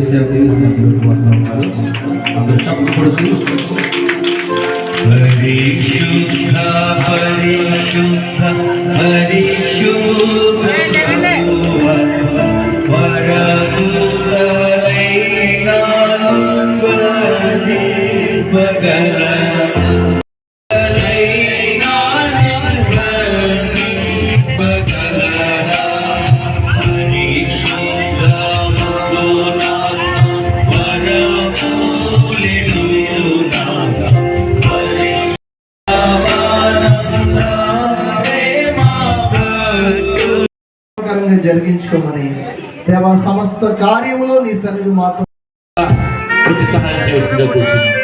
తెరిచి దైవ సేవ తెలిసినటువంటి వస్తూ ఉన్నారు అందరూ చప్పుడు కొడుతూ పరిశుద్ధ పరిశుద్ధ పరిశుద్ధ ప్రభువా, వరదులైన కరంగా జరిగించుకోమని. దేవా సమస్త కార్యములో నీ సన్నిధి మాతో వచ్చి సహాయం చేయవలసిందిగా కూర్చుని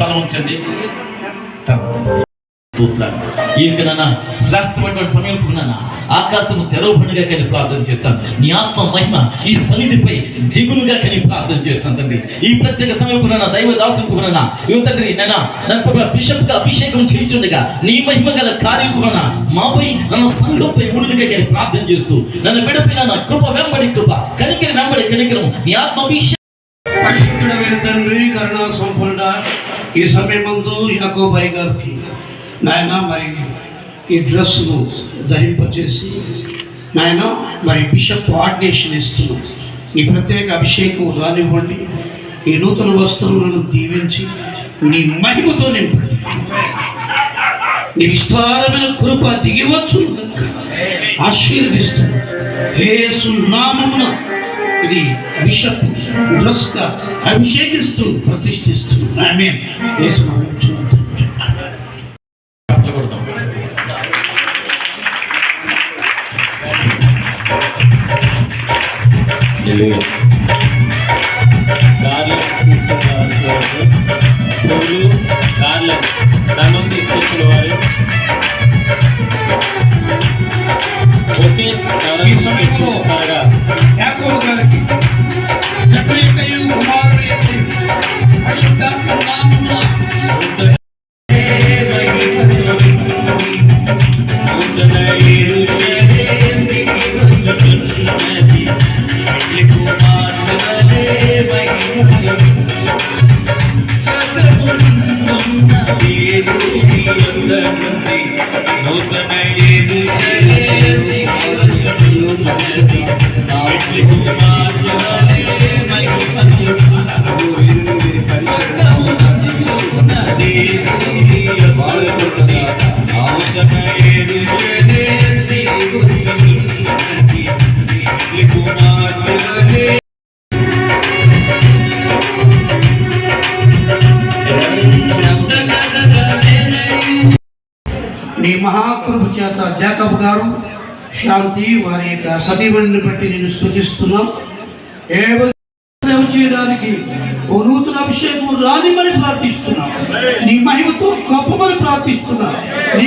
తల ఉంచండి. ఈ యొక్క నాన్న శ్రేష్టమైనటువంటి సమయంలో నాన్న. ఆకాశము తెరవబడిగా కానీ ప్రార్థన చేస్తాను. నీ ఆత్మ మహిమ ఈ సన్నిధిపై దిగులుగా కానీ ప్రార్థన చేస్తాను తండ్రి. ఈ ప్రత్యేక సమయంలో నాన్న దైవ దాసుకు నాన్న. ఇవి తండ్రి నాన్న నన్ను బిషప్గా అభిషేకం చేయించుండగా నీ మహిమ గల కార్యము నాన్న. మాపై నన్న సంఘంపై ఉండుగా కానీ ప్రార్థన చేస్తూ నన్ను విడపై నాన్న కృప వెంబడి కృప కనికరి వెంబడి కనికరం నీ ఆత్మ అభిషేకం పరిశుద్ధుడమైన తండ్రి కరుణా సంపూర్ణ ఈ సమయమందు యాకోబాయి గారికి నాయన మరి ఈ డ్రెస్సును ధరింపచేసి నాయన మరి బిషప్ ఆర్డినేషన్ ఇస్తున్నాం. నీ ప్రత్యేక అభిషేకం రానివ్వండి. ఈ నూతన వస్తువులను దీవించి నీ మహిమతో నింపండి. నీ విస్తారమైన కృప దిగివచ్చు ఆశీర్వదిస్తున్నాం. యేసు నామమున ఇది బిషప్ డ్రెస్గా అభిషేకిస్తూ ప్రతిష్ఠిస్తూ. ఆమె యేసు గార్లెట్స్ వారు పూలు గార్లెట్స్ తీసుకొచ్చిన వారు నీ మహాకృప చేత జాకబ్ గారు శాంతి వారి యొక్క సతీమణిని బట్టి నేను స్థుతిస్తున్నాం ఏ సేవ చేయడానికి ఓ నూతన అభిషేకం రానిమని ప్రార్థిస్తున్నాం. నీ మహిమతో గొప్పమని ప్రార్థిస్తున్నాం. నీ